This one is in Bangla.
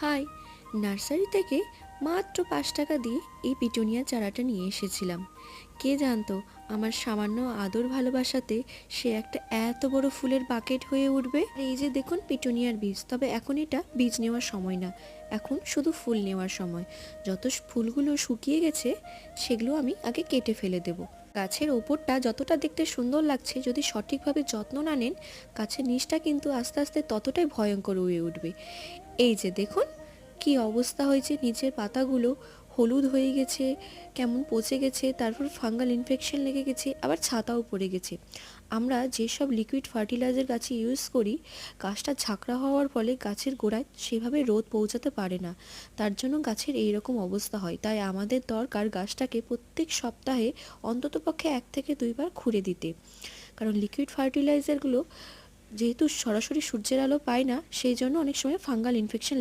হাই নার্সারি থেকে মাত্র পাঁচ টাকা দিয়ে এই পিটুনিয়া চারাটা নিয়ে এসেছিলাম। কে জানতো, আমার সামান্য আদর ভালোবাসাতে সে একটা এত বড় ফুলের বাকেট হয়ে উঠবে? এই যে দেখুন পিটুনিয়ার বীজ, তবে এখন এটা বীজ নেওয়ার সময় না, এখন শুধু ফুল নেওয়ার সময়। যত ফুলগুলো শুকিয়ে গেছে, সেগুলো আমি আগে কেটে ফেলে দেব। গাছের ওপরটা যতটা দেখতে সুন্দর লাগছে, যদি সঠিকভাবে যত্ন না নেন, গাছের নিচটা কিন্তু আস্তে আস্তে ততটাই ভয়ঙ্কর হয়ে উঠবে। এই যে দেখুন কি অবস্থা হয়েছে? নিচের পাতাগুলো হলুদ হয়ে গেছে, কেমন পচে গেছে, তারপর ফাঙ্গাল ইনফেকশন লেগে গেছে, আবার ছাতাও পড়ে গেছে। আমরা যেসব লিকুইড ফার্টিলাইজার গাছে ইউজ করি, গাছটা ঝাঁকড়া হওয়ার ফলে গাছের গোড়ায় সেভাবে রোদ পৌঁছাতে পারে না। তার জন্য গাছের এই রকম অবস্থা হয়। তাই আমাদের দরকার গাছটাকে প্রত্যেক সপ্তাহে অন্ততপক্ষে এক থেকে দুইবার খুঁড়ে দিতে। কারণ লিকুইড ফার্টিলাইজারগুলো যেহেতু সরাসরি সূর্যের আলো পায় না, সেই জন্য অনেক সময় ফাঙ্গাল ইনফেকশন